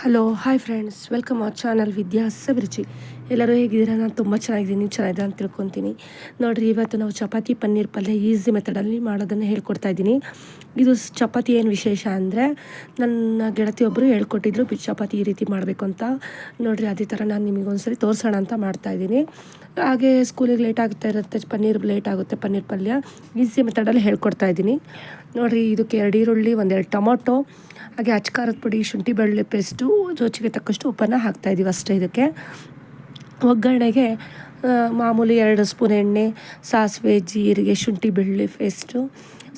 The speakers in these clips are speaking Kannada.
Hello hi friends welcome our channel Vidyas Abhiruchi ಎಲ್ಲರೂ ಹೇಗಿದ್ದೀರಾ? ನಾನು ತುಂಬ ಚೆನ್ನಾಗಿದ್ದೀನಿ. ನೀವು ಚೆನ್ನಾಗಿದೆ ಅಂತ ತಿಳ್ಕೊತೀನಿ. ನೋಡಿರಿ, ಇವತ್ತು ನಾವು ಚಪಾತಿ ಪನ್ನೀರ್ ಪಲ್ಯ ಈಸಿ ಮೆಥಡಲ್ಲಿ ಮಾಡೋದನ್ನು ಹೇಳ್ಕೊಡ್ತಾ ಇದ್ದೀನಿ. ಇದು ಚಪಾತಿ ಏನು ವಿಶೇಷ ಅಂದರೆ, ನನ್ನ ಗೆಳತಿಯೊಬ್ಬರು ಹೇಳ್ಕೊಟ್ಟಿದ್ರು ಚಪಾತಿ ಈ ರೀತಿ ಮಾಡಬೇಕು ಅಂತ. ನೋಡಿರಿ, ಅದೇ ಥರ ನಾನು ನಿಮಗೆ ಒಂದ್ಸರಿ ತೋರಿಸೋಣ ಅಂತ ಮಾಡ್ತಾಯಿದ್ದೀನಿ ಹಾಗೆ ಸ್ಕೂಲಿಗೆ ಲೇಟ್ ಆಗ್ತಾ ಇರುತ್ತೆ, ಪನ್ನೀರ್ ಲೇಟ್ ಆಗುತ್ತೆ, ಪನ್ನೀರ್ ಪಲ್ಯ. ಈಸಿ ಮೆಥಡಲ್ಲಿ ಹೇಳ್ಕೊಡ್ತಾ ಇದ್ದೀನಿ. ನೋಡಿರಿ, ಇದಕ್ಕೆ ಎರಡು ಈರುಳ್ಳಿ, ಒಂದೆರಡು ಟೊಮೊಟೊ, ಹಾಗೆ ಅಚ್ಕಾರದ ಪುಡಿ, ಶುಂಠಿ ಬೆಳ್ಳುಳ್ಳಿ ಪೇಸ್ಟು ರುಚಿಗೆ ತಕ್ಕಷ್ಟು ಉಪ್ಪನ್ನು ಹಾಕ್ತಾಯಿದ್ದೀವಿ ಅಷ್ಟೇ ಇದಕ್ಕೆ. ಒಗ್ಗರಣೆಗೆ ಮಾಮೂಲಿ ಎರಡು ಸ್ಪೂನ್ ಎಣ್ಣೆ, ಸಾಸಿವೆ, ಜೀರಿಗೆ, ಶುಂಠಿ, ಬೆಳ್ಳುಳ್ಳಿ ಪೇಸ್ಟು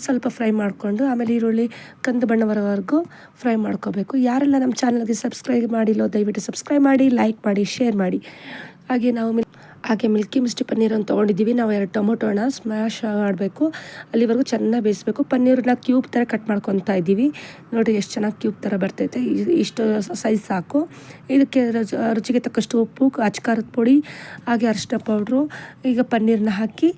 ಸ್ವಲ್ಪ ಫ್ರೈ ಮಾಡಿಕೊಂಡು, ಆಮೇಲೆ ಈರುಳ್ಳಿ ಕಂದು ಬಣ್ಣವರವರೆಗೂ ಫ್ರೈ ಮಾಡ್ಕೋಬೇಕು. ಯಾರೆಲ್ಲ ನಮ್ಮ ಚಾನಲ್ಗೆ ಸಬ್ಸ್ಕ್ರೈಬ್ ಮಾಡಿಲ್ಲೋ ದಯವಿಟ್ಟು ಸಬ್ಸ್ಕ್ರೈಬ್ ಮಾಡಿ ಲೈಕ್ ಮಾಡಿ ಶೇರ್ ಮಾಡಿ. ಹಾಗೆ ನಾವು ಹಾಗೆ ಮಿಲ್ಕಿ ಮಿಸ್ಟಿ ಪನ್ನೀರನ್ನು ತೊಗೊಂಡಿದ್ದೀವಿ. ನಾವು ಎರಡು ಟೊಮೊಟೊನ ಸ್ಮ್ಯಾಶ್ ಮಾಡಬೇಕು ಅಲ್ಲಿವರೆಗೂ ಚೆನ್ನಾಗಿ ಬೇಯಿಸಬೇಕು. ಪನ್ನೀರನ್ನ ಕ್ಯೂಬ್ ಥರ ಕಟ್ ಮಾಡ್ಕೊತಾ ಇದ್ದೀವಿ. ನೋಡಿ ಎಷ್ಟು ಚೆನ್ನಾಗಿ ಕ್ಯೂಬ್ ಥರ ಬರ್ತೈತೆ. ಇಷ್ಟು ಸೈಜ್ ಸಾಕು. ಇದಕ್ಕೆ ರುಚಿಗೆ ತಕ್ಕಷ್ಟು ಉಪ್ಪು ಅಚ್ಕಾರದ ಪುಡಿ, ಹಾಗೆ ಅರಿಶಿನ ಪೌಡ್ರು, ಈಗ ಪನ್ನೀರನ್ನ ಹಾಕಿ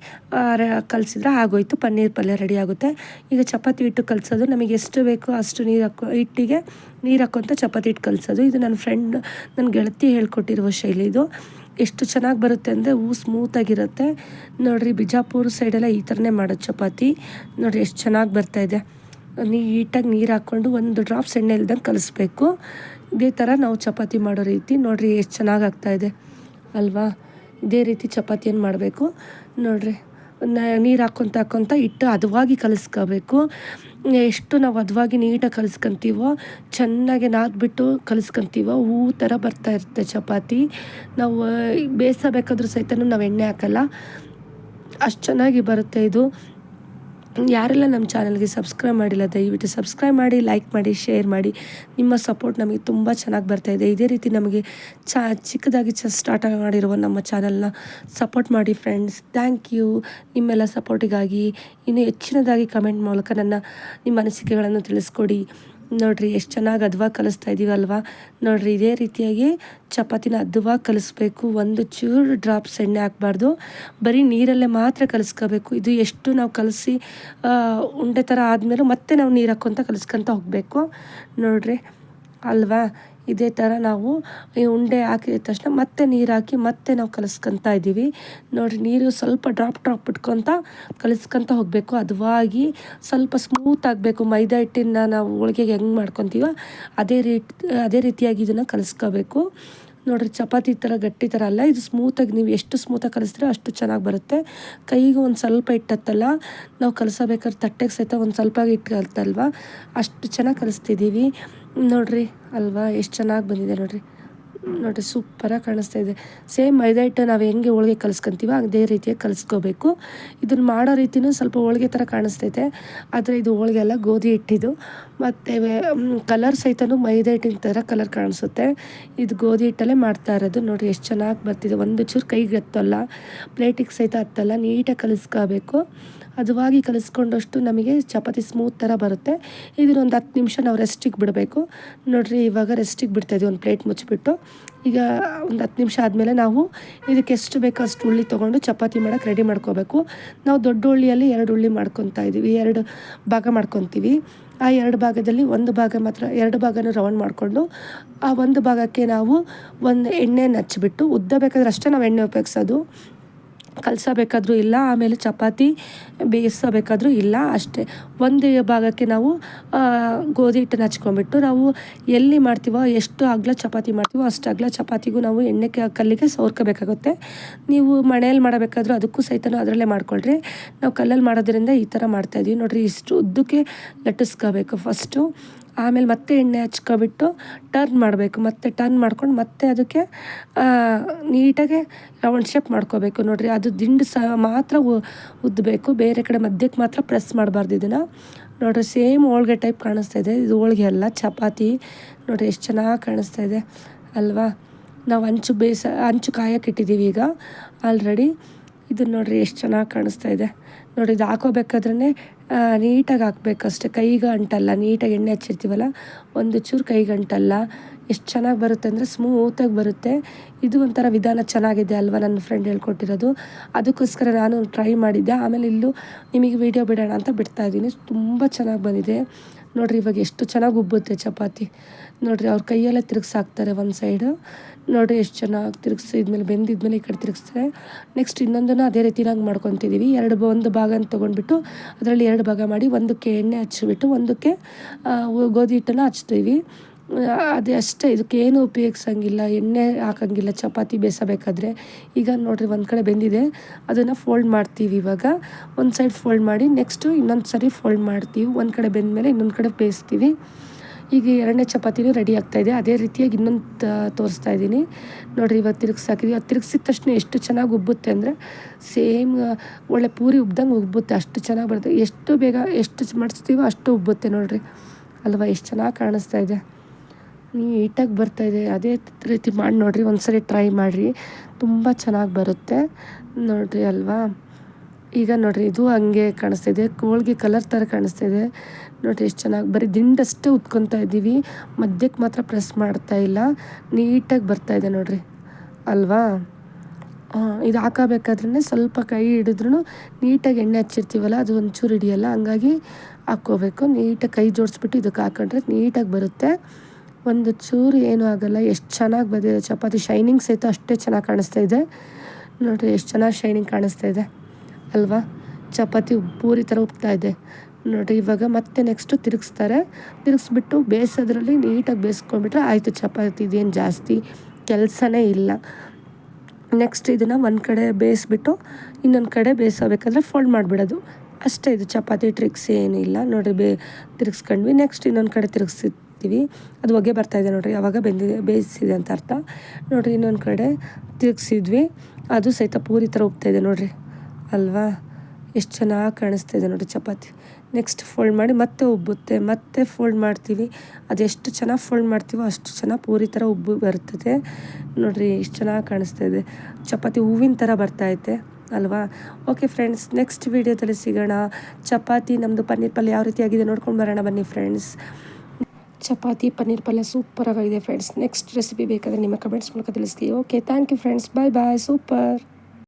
ಕಲಸಿದ್ರೆ ಆಗೋಯ್ತು. ಪನ್ನೀರ್ ಪಲ್ಯ ರೆಡಿ ಆಗುತ್ತೆ. ಈಗ ಚಪಾತಿ ಹಿಟ್ಟು ಕಲಸೋದು. ನಮಗೆ ಎಷ್ಟು ಬೇಕೋ ಅಷ್ಟು ನೀರು ಹಾಕೋ, ಹಿಟ್ಟಿಗೆ ನೀರು ಹಾಕೋಂಥ ಚಪಾತಿ ಹಿಟ್ಟು ಕಲಸೋದು. ಇದು ನನ್ನ ಫ್ರೆಂಡ್ ನನ್ನ ಗೆಳತಿ ಹೇಳ್ಕೊಟ್ಟಿರುವ ಶೈಲಿ ಇದು. ಎಷ್ಟು ಚೆನ್ನಾಗಿ ಬರುತ್ತೆ ಅಂದರೆ ಹೂ ಸ್ಮೂತಾಗಿರುತ್ತೆ ನೋಡಿರಿ ಬಿಜಾಪುರ ಸೈಡೆಲ್ಲ ಈ ಥರನೇ ಮಾಡೋದು ಚಪಾತಿ. ನೋಡಿರಿ ಎಷ್ಟು ಚೆನ್ನಾಗಿ ಬರ್ತಾಯಿದೆ ನೀಟಾಗಿ ನೀರು ಹಾಕ್ಕೊಂಡು ಒಂದು ಡ್ರಾಪ್ಸ್ ಎಣ್ಣೆ ಇಲ್ದಂಗೆ ಕಲಿಸ್ಬೇಕು. ಇದೇ ಥರ ನಾವು ಚಪಾತಿ ಮಾಡೋ ರೀತಿ ನೋಡಿರಿ ಎಷ್ಟು ಚೆನ್ನಾಗಿ ಆಗ್ತಾಯಿದೆ ಅಲ್ವಾ? ಇದೇ ರೀತಿ ಚಪಾತಿಯನ್ನು ಮಾಡಬೇಕು? ನೋಡಿರಿ. ನೀರು ಹಾಕ್ಕೊತ ಹಾಕ್ಕೊತ ಇಟ್ಟು ಹದವಾಗಿ ಕಲಿಸ್ಕೋಬೇಕು. ಎಷ್ಟು ನಾವು ಹದವಾಗಿ ನೀಟಾಗಿ ಕಲಿಸ್ಕೊತೀವೋ, ಚೆನ್ನಾಗಿ ನಾದ್ಬಿಟ್ಟು ಕಲಿಸ್ಕೊತೀವೋ, ಹೂ ಥರ ಬರ್ತಾ ಇರುತ್ತೆ ಚಪಾತಿ. ನಾವು, ಬೇಯಿಸಬೇಕಾದ್ರೂ ಸಹಿತ ನಾವು ಎಣ್ಣೆ ಹಾಕಲ್ಲ. ಅಷ್ಟು ಚೆನ್ನಾಗಿ ಬರುತ್ತೆ ಇದು. ಯಾರೆಲ್ಲ ನಮ್ಮ ಚಾನಲ್ಗೆ ಸಬ್ಸ್ಕ್ರೈಬ್ ಮಾಡಿಲ್ಲ, ದಯವಿಟ್ಟು ಸಬ್ಸ್ಕ್ರೈಬ್ ಮಾಡಿ ಲೈಕ್ ಮಾಡಿ ಶೇರ್ ಮಾಡಿ. ನಿಮ್ಮ ಸಪೋರ್ಟ್ ನಮಗೆ ತುಂಬ ಚೆನ್ನಾಗಿ ಬರ್ತಾಯಿದೆ ಇದೇ. ರೀತಿ ನಮಗೆ ಚಾ, ಚಿಕ್ಕದಾಗಿ ಚ ಸ್ಟಾರ್ಟ್ ಮಾಡಿರುವ ನಮ್ಮ ಚಾನಲ್ನ ಸಪೋರ್ಟ್ ಮಾಡಿ ಫ್ರೆಂಡ್ಸ್ ಥ್ಯಾಂಕ್ ಯು ನಿಮ್ಮೆಲ್ಲ ಸಪೋರ್ಟಿಗಾಗಿ ಇನ್ನು ಹೆಚ್ಚಿನದಾಗಿ ಕಮೆಂಟ್ ಮೂಲಕ ನನ್ನ, ನಿಮ್ಮ ಅನಿಸಿಕೆಗಳನ್ನು ತಿಳಿಸ್ಕೊಡಿ. ನೋಡಿರಿ, ಎಷ್ಟು ಚೆನ್ನಾಗಿ ಅದ್ವಾ ಕಲಿಸ್ತಾ ಇದ್ದೀವಲ್ವಾ ನೋಡಿರಿ, ಇದೇ ರೀತಿಯಾಗಿ ಚಪಾತಿನ ಅದ್ವಾ ಕಲಿಸ್ಬೇಕು. ಒಂದು ಚೂರು ಡ್ರಾಪ್ಸ್ ಎಣ್ಣೆ ಹಾಕ್ಬಾರ್ದು. ಬರೀ ನೀರಲ್ಲೇ ಮಾತ್ರ ಕಲಿಸ್ಕೋಬೇಕು. ಇದು ಎಷ್ಟು ನಾವು ಕಲಸಿ ಉಂಡೆ ಥರ ಆದಮೇಲೆ ಮತ್ತೆ ನಾವು ನೀರು ಹಾಕ್ಕೊತ ಕಲಿಸ್ಕೊತ ಹೋಗಬೇಕು. ನೋಡಿರಿ, ಅಲ್ವಾ? ಇದೇ ಥರ ನಾವು ಈ ಉಂಡೆ ಹಾಕಿದ ತಕ್ಷಣ ಮತ್ತೆ ನೀರು ಹಾಕಿ ಮತ್ತೆ ನಾವು ಕಲಿಸ್ಕೊತಾ ಇದ್ದೀವಿ. ನೋಡಿರಿ, ನೀರು ಸ್ವಲ್ಪ ಡ್ರಾಪ್ ಡ್ರಾಪ್ ಬಿಟ್ಕೊತ ಕಲಿಸ್ಕೊತ ಹೋಗಬೇಕು. ಅದುವಾಗಿ ಸ್ವಲ್ಪ ಸ್ಮೂತ್ ಆಗಬೇಕು. ಮೈದಾ ಹಿಟ್ಟಿನ ನಾವು ಹೋಳಿಗೆಗೆ ಹೆಂಗೆ ಮಾಡ್ಕೊತೀವೋ ಅದೇ ರೀತಿ, ಅದೇ ರೀತಿಯಾಗಿ ಇದನ್ನು ಕಲಿಸ್ಕೋಬೇಕು. ನೋಡಿರಿ, ಚಪಾತಿ ಥರ ಗಟ್ಟಿ ಥರ ಅಲ್ಲ. ಇದು ಸ್ಮೂತಾಗಿ ನೀವು ಎಷ್ಟು ಸ್ಮೂತಾಗಿ ಕಲಿಸ್ತೀರೋ ಅಷ್ಟು ಚೆನ್ನಾಗಿ ಬರುತ್ತೆ. ಕೈಗೆ ಒಂದು ಸ್ವಲ್ಪ ಇಟ್ಟತ್ತಲ್ಲ ನಾವು ಕಲಿಸಬೇಕಾದ್ರೆ ತಟ್ಟೆಗೆ ಸಹಿತ ಒಂದು ಸ್ವಲ್ಪ ಇಟ್ಟು ಅಷ್ಟು ಚೆನ್ನಾಗಿ ಕಲಿಸ್ತಿದ್ದೀವಿ. ನೋಡಿರಿ, ಅಲ್ವಾ? ಎಷ್ಟು ಚೆನ್ನಾಗಿ ಬಂದಿದೆ ನೋಡಿರಿ. ನೋಡಿರಿ ಸೂಪರಾಗಿ ಕಾಣಿಸ್ತಾ ಇದೆ. ಸೇಮ್ ಮೈದಾ ಹಿಟ್ಟು ನಾವು ಹೆಂಗೆ ಹೋಳಿಗೆ ಕಲಿಸ್ಕೊತೀವೋ ಅದೇ ರೀತಿಯಾಗಿ ಕಲಿಸ್ಕೋಬೇಕು. ಇದನ್ನು ಮಾಡೋ ರೀತಿಯೂ ಸ್ವಲ್ಪ ಹೋಳಿಗೆ ಥರ ಕಾಣಿಸ್ತೈತೆ ಆದರೆ ಇದು ಹೋಳಿಗೆ ಎಲ್ಲ ಗೋಧಿ ಹಿಟ್ಟಿದು. ಮತ್ತು ಕಲರ್ ಸಹಿತನೂ ಮೈದಾ ಹಿಟ್ಟಿನ ಥರ ಕಲರ್ ಕಾಣಿಸುತ್ತೆ. ಇದು ಗೋಧಿ ಹಿಟ್ಟಲ್ಲೇ ಮಾಡ್ತಾ ಇರೋದು. ನೋಡಿರಿ, ಎಷ್ಟು ಚೆನ್ನಾಗಿ ಬರ್ತಿದೆ. ಒಂದು ಚೂರು ಕೈಗೆ ಹತ್ತಲ್ಲ ಪ್ಲೇಟಿಗೆ ಸಹಿತ ಹತ್ತಲ್ಲ. ನೀಟಾಗಿ ಕಲಿಸ್ಕೋಬೇಕು. ಹದವಾಗಿ ಕಲಿಸ್ಕೊಂಡಷ್ಟು ನಮಗೆ ಚಪಾತಿ ಸ್ಮೂತ್ ಥರ ಬರುತ್ತೆ. ಇದನ್ನೊಂದು ಹತ್ತು ನಿಮಿಷ ನಾವು ರೆಸ್ಟಿಗೆ ಬಿಡಬೇಕು. ನೋಡಿರಿ, ಇವಾಗ ರೆಸ್ಟಿಗೆ ಬಿಡ್ತಾಯಿದ್ವಿ ಒಂದು ಪ್ಲೇಟ್ ಮುಚ್ಚಿಬಿಟ್ಟು. ಈಗ ಒಂದು ಹತ್ತು ನಿಮಿಷ ಆದಮೇಲೆ ನಾವು ಇದಕ್ಕೆ ಎಷ್ಟು ಬೇಕೋ ಅಷ್ಟು ಉಳ್ಳಿ ತೊಗೊಂಡು ಚಪಾತಿ ಮಾಡೋಕ್ಕೆ ರೆಡಿ ಮಾಡ್ಕೋಬೇಕು. ನಾವು ದೊಡ್ಡ ಉಳ್ಳಿಯಲ್ಲಿ ಎರಡು ಉಳ್ಳಿ ಮಾಡ್ಕೊತಾ ಇದ್ದೀವಿ ಎರಡು ಭಾಗ ಮಾಡ್ಕೊತೀವಿ. ಆ ಎರಡು ಭಾಗದಲ್ಲಿ ಒಂದು ಭಾಗ ಮಾತ್ರ, ಎರಡು ಭಾಗನ ರೌಂಡ್ ಮಾಡಿಕೊಂಡು, ಆ ಒಂದು ಭಾಗಕ್ಕೆ ನಾವು ಒಂದು ಎಣ್ಣೆನ ಹಚ್ಚಿಬಿಟ್ಟು, ಉದ್ದ ಬೇಕಾದ್ರೆ ಅಷ್ಟೇ ನಾವು ಎಣ್ಣೆ ಉಪಯೋಗಿಸೋದು. ಕಲಸಬೇಕಾದ್ರೂ ಇಲ್ಲ, ಆಮೇಲೆ ಚಪಾತಿ ಬೇಯಿಸಬೇಕಾದ್ರೂ ಇಲ್ಲ, ಅಷ್ಟೇ. ಒಂದು ಭಾಗಕ್ಕೆ ನಾವು ಗೋಧಿ ಹಿಟ್ಟನ್ನು ಹಚ್ಕೊಂಡ್ಬಿಟ್ಟು ನಾವು ಎಲ್ಲಿ ಮಾಡ್ತೀವೋ, ಎಷ್ಟು ಅಗಲ ಚಪಾತಿ ಮಾಡ್ತೀವೋ ಅಷ್ಟು ಅಗ್ಲ ಚಪಾತಿಗೂ ನಾವು ಎಣ್ಣೆ ಕಲ್ಲಿಗೆ ಸೋರ್ಕೋಬೇಕಾಗುತ್ತೆ ನೀವು ಮನೆಯಲ್ಲಿ ಮಾಡಬೇಕಾದ್ರೂ ಅದಕ್ಕೂ ಸಹಿತ ಅದರಲ್ಲೇ ಮಾಡ್ಕೊಳ್ರಿ. ನಾವು ಕಲ್ಲಲ್ಲಿ ಮಾಡೋದ್ರಿಂದ ಈ ಥರ ಮಾಡ್ತಾಯಿದ್ವಿ ನೋಡಿರಿ, ಇಷ್ಟು ಉದ್ದಕ್ಕೆ ಲಟ್ಟಿಸ್ಕೋಬೇಕು ಫಸ್ಟು. ಆಮೇಲೆ ಮತ್ತೆ ಎಣ್ಣೆ ಹಚ್ಕೊಬಿಟ್ಟು ಟರ್ನ್ ಮಾಡಬೇಕು. ಮತ್ತೆ ಟರ್ನ್ ಮಾಡ್ಕೊಂಡು ಮತ್ತೆ ಅದಕ್ಕೆ ನೀಟಾಗಿ ರೌಂಡ್ ಶೇಪ್ ಮಾಡ್ಕೋಬೇಕು. ನೋಡಿರಿ, ಅದು ದಿಂಡು ಸಹ ಮಾತ್ರ ಉದ್ದಬೇಕು ಬೇರೆ ಕಡೆ ಮಧ್ಯಕ್ಕೆ ಮಾತ್ರ ಪ್ರೆಸ್ ಮಾಡಬಾರ್ದು ಇದನ್ನು. ನೋಡಿರಿ ಸೇಮ್ ಹೋಳ್ಗೆ ಟೈಪ್ ಕಾಣಿಸ್ತಾ ಇದೆ. ಇದು ಹೋಳ್ಗೆ ಅಲ್ಲ, ಚಪಾತಿ. ನೋಡಿರಿ, ಎಷ್ಟು ಚೆನ್ನಾಗಿ ಕಾಣಿಸ್ತಾ ಇದೆ. ಅಲ್ವಾ? ನಾವು ಹಂಚು ಬೇಯಿಸ ಹಂಚು ಕಾಯಕ್ಕೆ ಇಟ್ಟಿದ್ದೀವಿ ಈಗ. ಆಲ್ರೆಡಿ ಇದನ್ನು ನೋಡಿರಿ ಎಷ್ಟು ಚೆನ್ನಾಗಿ ಕಾಣಿಸ್ತಾ ಇದೆ. ನೋಡಿ ಇದು ಹಾಕೋಬೇಕಾದ್ರೆ ನೀಟಾಗಿ ಹಾಕ್ಬೇಕಷ್ಟೆ. ಕೈಗೆ ಅಂಟಲ್ಲ ನೀಟಾಗಿ ಎಣ್ಣೆ ಹಚ್ಚಿರ್ತೀವಲ್ಲ, ಒಂದು ಚೂರು ಕೈಗೆ ಅಂಟಲ್ಲ ಎಷ್ಟು ಚೆನ್ನಾಗಿ ಬರುತ್ತೆ ಅಂದರೆ ಸ್ಮೂತಾಗಿ ಬರುತ್ತೆ. ಇದು ಒಂಥರ ವಿಧಾನ ಚೆನ್ನಾಗಿದೆ ಅಲ್ವಾ ನನ್ನ ಫ್ರೆಂಡ್ ಹೇಳ್ಕೊಟ್ಟಿರೋದು. ಅದಕ್ಕೋಸ್ಕರ ನಾನು ಟ್ರೈ ಮಾಡಿದ್ದೆ. ಆಮೇಲೆ ಇಲ್ಲೂ ನಿಮಗೆ ವೀಡಿಯೋ ಬಿಡೋಣ ಅಂತ ಬಿಡ್ತಾ ಇದ್ದೀನಿ ತುಂಬ ಚೆನ್ನಾಗಿ ಬಂದಿದೆ. ನೋಡಿರಿ ಇವಾಗ ಎಷ್ಟು ಚೆನ್ನಾಗಿ ಉಬ್ಬುತ್ತೆ ಚಪಾತಿ. ನೋಡಿರಿ ಅವ್ರ ಕೈಯಲ್ಲೇ ತಿರುಗಿಸಾಕ್ತಾರೆ ಒಂದು ಸೈಡು ನೋಡಿರಿ ಎಷ್ಟು ಚೆನ್ನಾಗಿ ತಿರುಗಿಸಿದ್ಮೇಲೆ ಬೆಂದಿದ್ಮೇಲೆ ಈ ಕಡೆ ತಿರುಗಿಸ್ತಾರೆ ನೆಕ್ಸ್ಟ್ ಇನ್ನೊಂದನ್ನು ಅದೇ ರೀತಿನಾಗಿ ಮಾಡ್ಕೊತಿದ್ದೀವಿ ಎರಡು ಒಂದು ಭಾಗ ತೊಗೊಂಡ್ಬಿಟ್ಟು ಅದರಲ್ಲಿ ಎರಡು ಭಾಗ ಮಾಡಿ ಒಂದಕ್ಕೆ ಎಣ್ಣೆ ಹಚ್ಚಿಬಿಟ್ಟು ಒಂದಕ್ಕೆ ಗೋಧಿ ಹಿಟ್ಟನ್ನು ಹಚ್ತೀವಿ. ಅದೇ ಅಷ್ಟೇ ಇದಕ್ಕೆ ಏನು ಉಪಯೋಗಿಸಂಗಿಲ್ಲ, ಎಣ್ಣೆ ಹಾಕಂಗಿಲ್ಲ, ಚಪಾತಿ ಬೇಸಬೇಕಾದ್ರೆ. ಈಗ ನೋಡಿರಿ ಒಂದು ಕಡೆ ಬೆಂದಿದೆ, ಅದನ್ನು ಫೋಲ್ಡ್ ಮಾಡ್ತೀವಿ ಇವಾಗ. ಒಂದು ಸೈಡ್ ಫೋಲ್ಡ್ ಮಾಡಿ ನೆಕ್ಸ್ಟು ಇನ್ನೊಂದು ಸರಿ ಫೋಲ್ಡ್ ಮಾಡ್ತೀವಿ. ಒಂದು ಕಡೆ ಬೆಂದ ಮೇಲೆ ಇನ್ನೊಂದು ಕಡೆ ಬೇಯಿಸ್ತೀವಿ. ಈಗ ಎರಡನೇ ಚಪಾತಿನೂ ರೆಡಿ ಆಗ್ತಾಯಿದೆ ಅದೇ ರೀತಿಯಾಗಿ ಇನ್ನೊಂದು ತೋರಿಸ್ತಾ ಇದ್ದೀನಿ. ನೋಡಿರಿ ಇವತ್ತು ತಿರುಗಿಸಾಕಿದ್ವಿ ಅದು ತಿರುಗಿಸಿದ ತಕ್ಷಣ ಎಷ್ಟು ಚೆನ್ನಾಗಿ ಉಬ್ಬುತ್ತೆ ಅಂದರೆ ಸೇಮ್ ಒಳ್ಳೆ ಪೂರಿ ಉಬ್ದಂಗೆ ಉಬ್ಬುತ್ತೆ. ಅಷ್ಟು ಚೆನ್ನಾಗಿ ಬರುತ್ತೆ. ಎಷ್ಟು ಬೇಗ ಎಷ್ಟು ಮಾಡಿಸ್ತೀವೋ ಅಷ್ಟು ಉಬ್ಬುತ್ತೆ ನೋಡಿರಿ. ಅಲ್ವಾ, ಎಷ್ಟು ಚೆನ್ನಾಗಿ ಕಾಣಿಸ್ತಾ ಇದೆ. ನೀಟಾಗಿ ಬರ್ತಾಯಿದೆ ಅದೇ ರೀತಿ ಮಾಡಿ ನೋಡಿರಿ. ಒಂದ್ಸರಿ ಟ್ರೈ ಮಾಡಿರಿ. ತುಂಬ ಚೆನ್ನಾಗಿ ಬರುತ್ತೆ. ನೋಡಿರಿ, ಅಲ್ವಾ? ಈಗ ನೋಡಿರಿ, ಇದು ಹಂಗೆ ಕಾಣಿಸ್ತಿದೆ. ಕೋಳಿಗೆ ಕಲರ್ ಥರ ಕಾಣಿಸ್ತಿದೆ. ನೋಡಿರಿ, ಎಷ್ಟು ಚೆನ್ನಾಗಿ ಬರೀ ದಿಂಡಷ್ಟೇ ಉತ್ಕೊತಾ ಇದ್ದೀವಿ. ಮಧ್ಯಕ್ಕೆ ಮಾತ್ರ ಪ್ರೆಸ್ ಮಾಡ್ತಾ ಇಲ್ಲ. ನೀಟಾಗಿ ಬರ್ತಾಯಿದೆ ನೋಡಿರಿ. ಅಲ್ವಾ? ಇದು ಹಾಕಬೇಕಾದ್ರೆ ಸ್ವಲ್ಪ ಕೈ ಹಿಡಿದ್ರೂ ನೀಟಾಗಿ ಎಣ್ಣೆ ಹಚ್ಚಿರ್ತೀವಲ್ಲ, ಅದು ಒಂಚೂರು ಹಿಡಿಯಲ್ಲ, ಹಂಗಾಗಿ ಹಾಕ್ಕೋಬೇಕು. ನೀಟಾಗಿ ಕೈ ಜೋಡಿಸ್ಬಿಟ್ಟು ಇದಕ್ಕೆ ಹಾಕೊಂಡ್ರೆ ನೀಟಾಗಿ ಬರುತ್ತೆ. ಒಂದು ಚೂರು ಏನೂ ಆಗೋಲ್ಲ. ಎಷ್ಟು ಚೆನ್ನಾಗಿ ಬಂದಿದೆ. ಚಪಾತಿ ಶೈನಿಂಗ್ ಸಹಿತ ಅಷ್ಟೇ ಚೆನ್ನಾಗಿ ಕಾಣಿಸ್ತಾ ಇದೆ. ನೋಡಿರಿ, ಎಷ್ಟು ಚೆನ್ನಾಗಿ ಶೈನಿಂಗ್ ಕಾಣಿಸ್ತಾ ಇದೆ. ಅಲ್ವಾ? ಚಪಾತಿ ಪೂರಿ ಥರ ಇದೆ. ನೋಡಿರಿ ಇವಾಗ ಮತ್ತೆ ನೆಕ್ಸ್ಟು ತಿರುಗಿಸ್ತಾರೆ. ತಿರುಗಿಸ್ಬಿಟ್ಟು ಬೇಯಿಸೋದ್ರಲ್ಲಿ ನೀಟಾಗಿ ಬೇಯಿಸ್ಕೊಂಡ್ಬಿಟ್ರೆ ಆಯಿತು, ಚಪಾತಿ ಇದೇನು ಜಾಸ್ತಿ ಕೆಲಸನೇ ಇಲ್ಲ. ನೆಕ್ಸ್ಟ್ ಇದನ್ನು ಒಂದು ಕಡೆ ಬೇಯಿಸ್ಬಿಟ್ಟು ಇನ್ನೊಂದು ಕಡೆ ಬೇಯಿಸೋಬೇಕಾದ್ರೆ ಫೋಲ್ಡ್ ಮಾಡಿಬಿಡೋದು. ಅಷ್ಟೇ ಇದು ಚಪಾತಿ ಟ್ರಿಕ್ಸ್ ಏನಿಲ್ಲ ನೋಡಿರಿ ಬೇ, ತಿರುಗಿಸ್ಕೊಂಡ್ವಿ. ನೆಕ್ಸ್ಟ್ ಇನ್ನೊಂದು ಕಡೆ ತಿರುಗಿಸ್ತೀವಿ ಅದು ಹೊಗೆ ಬರ್ತಾಯಿದೆ ನೋಡಿರಿ ಯಾವಾಗ ಬೆಂದಿದೆ ಬೇಯಿಸಿದೆ ಅಂತ ಅರ್ಥ. ನೋಡಿರಿ, ಇನ್ನೊಂದು ಕಡೆ ತಿರುಗಿಸಿದ್ವಿ. ಅದು ಸಹಿತ ಪೂರಿ ಥರ ಹೋಗ್ತಾಯಿದೆ ನೋಡಿರಿ. ಅಲ್ವಾ? ಎಷ್ಟು ಚೆನ್ನಾಗಿ ಕಾಣಿಸ್ತಾ ಇದೆ ನೋಡಿ ಚಪಾತಿ. ನೆಕ್ಸ್ಟ್ ಫೋಲ್ಡ್ ಮಾಡಿ ಮತ್ತೆ ಉಬ್ಬುತ್ತೆ, ಮತ್ತೆ ಫೋಲ್ಡ್ ಮಾಡ್ತೀವಿ. ಅದೆಷ್ಟು ಚೆನ್ನಾಗಿ ಫೋಲ್ಡ್ ಮಾಡ್ತೀವೋ ಅಷ್ಟು ಚೆನ್ನಾಗಿ ಪೂರಿ ಥರ ಉಬ್ಬು ಬರ್ತದೆ. ನೋಡಿರಿ ಎಷ್ಟು ಚೆನ್ನಾಗಿ ಕಾಣಿಸ್ತಾ ಇದೆ ಚಪಾತಿ ಹೂವಿನ ಥರ ಬರ್ತೈತೆ ಅಲ್ವಾ? ಓಕೆ ಫ್ರೆಂಡ್ಸ್ ನೆಕ್ಸ್ಟ್ ವೀಡಿಯೋದಲ್ಲಿ ಸಿಗೋಣ. ಚಪಾತಿ ನಮ್ಮದು ಪನ್ನೀರ್ ಪಲ್ಯ ಯಾವ ರೀತಿ ಆಗಿದೆ ನೋಡ್ಕೊಂಡು ಬರೋಣ ಬನ್ನಿ ಫ್ರೆಂಡ್ಸ್ ಚಪಾತಿ, ಪನ್ನೀರ್ ಪಲ್ಯ ಸೂಪರಾಗಿದೆ ಫ್ರೆಂಡ್ಸ್ ನೆಕ್ಸ್ಟ್ ರೆಸಿಪಿ ಬೇಕಾದರೆ ನಿಮ್ಮ ಕಮೆಂಟ್ಸ್ ಮೂಲಕ ತಿಳಿಸ್ತೀವಿ. Okay thank you friends bye bye super